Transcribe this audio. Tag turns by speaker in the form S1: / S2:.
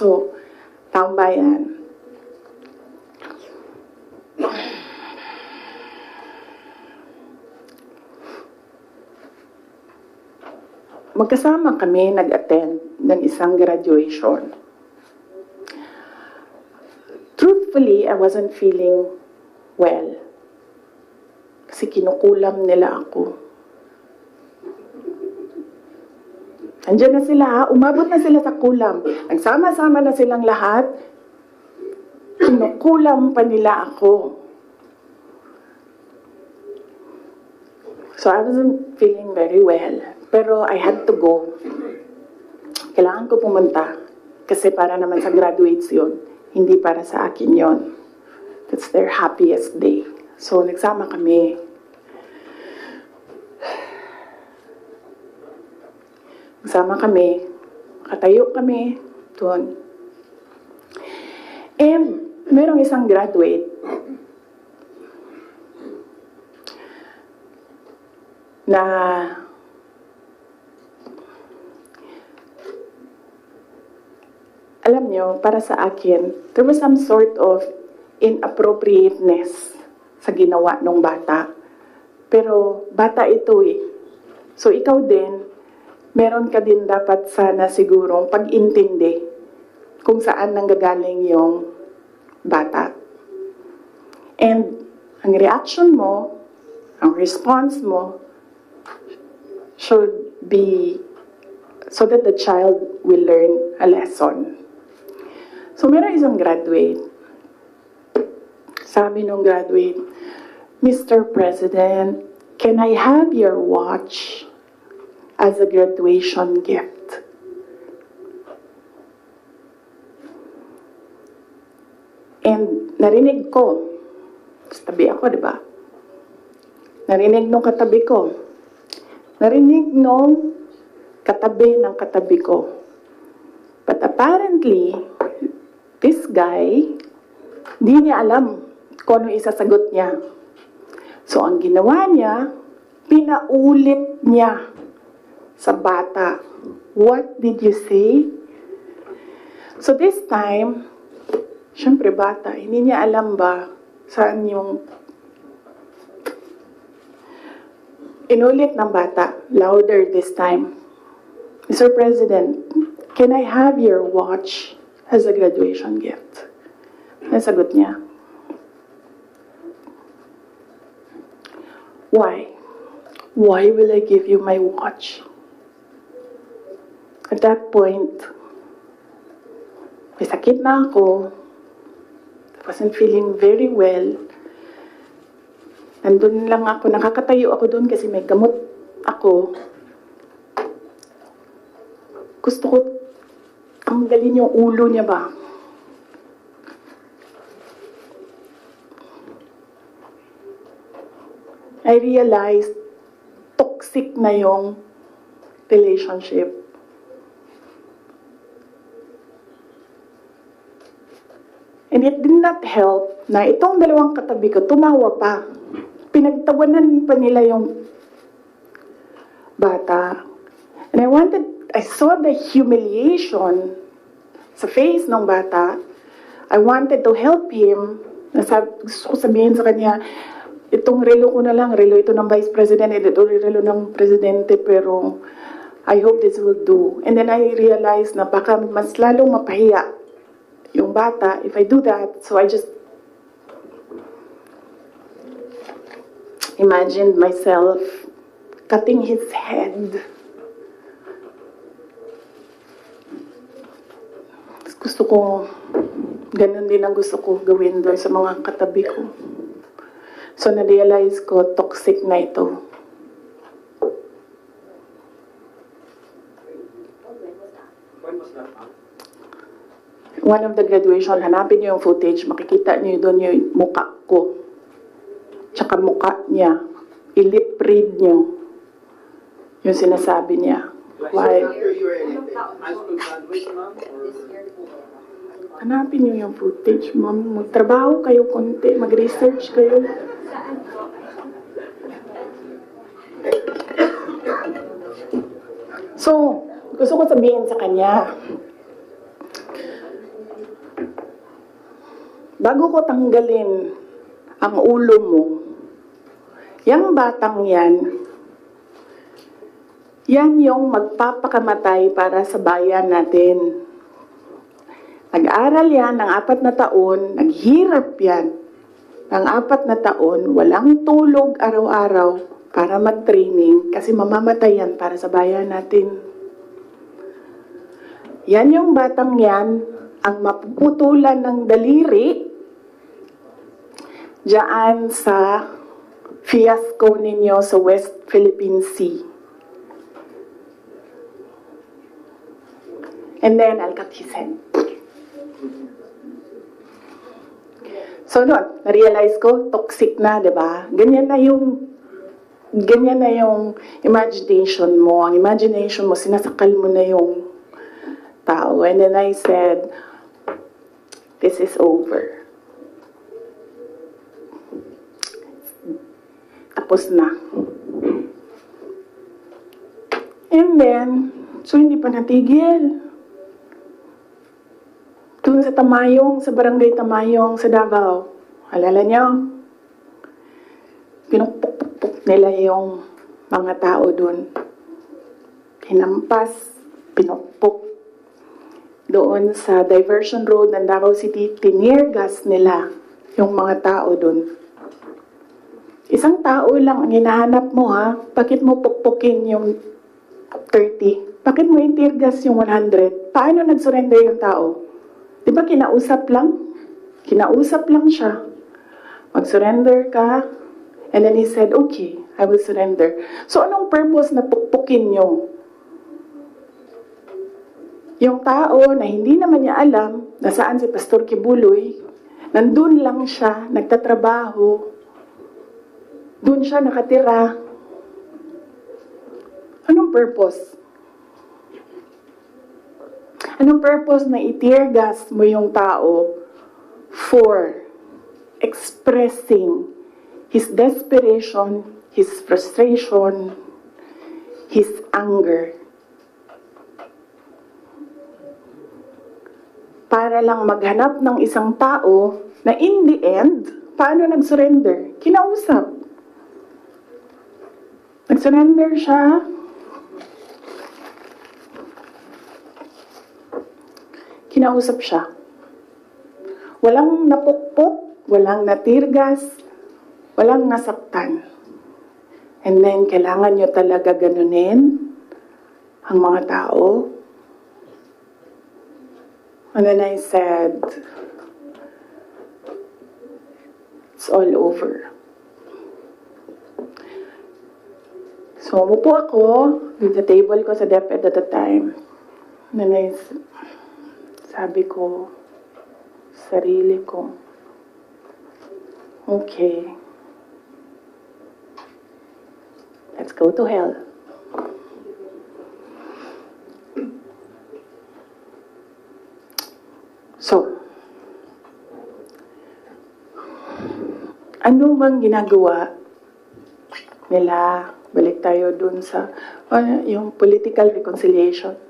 S1: So, taong bayan. Magkasama kami nag-attend ng isang graduation. Truthfully, I wasn't feeling well. Kasi kinukulam nila ako. Andiyan na sila ha, umabot na sila sa kulam. Nagsama-sama na silang lahat. Kinukulam pa nila ako. So I wasn't feeling very well. Pero I had to go. Kailangan ko pumunta. Kasi para naman sa graduates yun. Hindi para sa akin yon. That's their happiest day. So nagsama kami. Nagsama kami. Katayo kami doon. And merong isang graduate na alam nyo, para sa akin, there was some sort of inappropriateness sa ginawa ng bata. Pero bata ito eh. So ikaw din, meron ka din dapat sana sigurong pag-intindi kung saan nanggagaling yung bata. And ang reaction mo, ang response mo, should be so that the child will learn a lesson. So, meron isang graduate. Sabi nung graduate, Mr. President, can I have your watch as a graduation gift? And narinig ko, tabi ako, di ba? Narinig nung katabi ko. Narinig nung katabi ng katabi ko. But apparently, this guy, di niya alam kung ano isasagot niya. So, ang ginawa niya, pinaulit niya sa bata. What did you say? So, this time, syempre bata, hindi niya alam ba saan yung inulit ng bata, louder this time. Mr. President, can I have your watch as a graduation gift? Nasagot niya. Why? Why will I give you my watch? At that point, may sakit na ako. I wasn't feeling very well. Nandun lang ako, nakakatayo ako doon kasi may gamot ako. Gusto ko tanggalin yung ulo niya ba? I realized toxic na yung relationship. And it did not help na itong dalawang katabi ko, tumawa pa. Pinagtawanan pa nila yung bata. And I wanted, I saw the humiliation sa face ng bata. I wanted to help him. Nasab, gusto ko sabihin sa kanya, itong relo ko na lang, relo ito ng Vice President, ito relo ng Presidente, pero I hope this will do. And then I realized na baka mas lalong mapahiya yung bata if I do that. So I just imagined myself cutting his head. Gusto ko, ganun din ang gusto ko gawin doon sa mga katabi ko. So na-realize ko, toxic na ito.
S2: When was that, ma'am?
S1: One of the graduation, hanapin niyo yung footage, makikita niyo doon yung muka ko. Tsaka muka niya. I-lip read niyo yung sinasabi niya. Why? Hanapin niyo yung footage, ma'am. Magtrabaho kayo konti, mag-research kayo. So, gusto ko sabihin sa kanya, bago ko tanggalin ang ulo mo, yung batang yan, yan yung magpapakamatay para sa bayan natin. Nag-aral yan ng apat na taon, naghirap yan ng apat na taon, walang tulog araw-araw para mag-training kasi mamamatay yan para sa bayan natin. Yan yung batang yan, ang mapuputulan ng daliri diyan sa fiasco ninyo sa West Philippine Sea. And then, head. So, noon, na-realize ko, toxic na, di ba? Ganyan na yung, ganyan na yung imagination mo. Ang imagination mo, sinasakal mo na yung tao. And then I said, this is over. Tapos na. And then, so hindi pa natigil. Doon sa Tamayong, sa barangay Tamayong, sa Davao. Alala niyo? Pinupukpukpuk nila yung mga tao doon. Hinampas, pinukpuk. Doon sa diversion road ng Davao City, tinirgas nila yung mga tao doon. Isang tao lang ang hinahanap mo ha. Bakit mo pukpukin yung 30? Bakit mo itirgas yung 100? Paano nag-surrender yung tao? Di ba kinausap lang? Kinausap lang siya. Mag-surrender ka. And then he said, okay, I will surrender. So anong purpose na pukpukin nyo? Yung tao na hindi naman niya alam na saan si Pastor Kibuloy, nandun lang siya, nagtatrabaho, doon siya nakatira. Anong purpose? Anong purpose na i-tear gas mo yung tao for expressing his desperation, his frustration, his anger? Para lang maghanap ng isang tao na in the end, paano nag-surrender? Kinausap. Nag-surrender siya. Kinausap siya. Walang napukpok, walang natirgas, walang nasaktan. And then, kailangan nyo talaga ganunin ang mga tao. And then I said, it's all over. So, umupo ako dun sa table ko sa DepEd at the time. Then I sabi ko, sarili ko, okay, let's go to hell. So, ano bang ginagawa nila? Tayo dun sa ah, yung political reconciliation.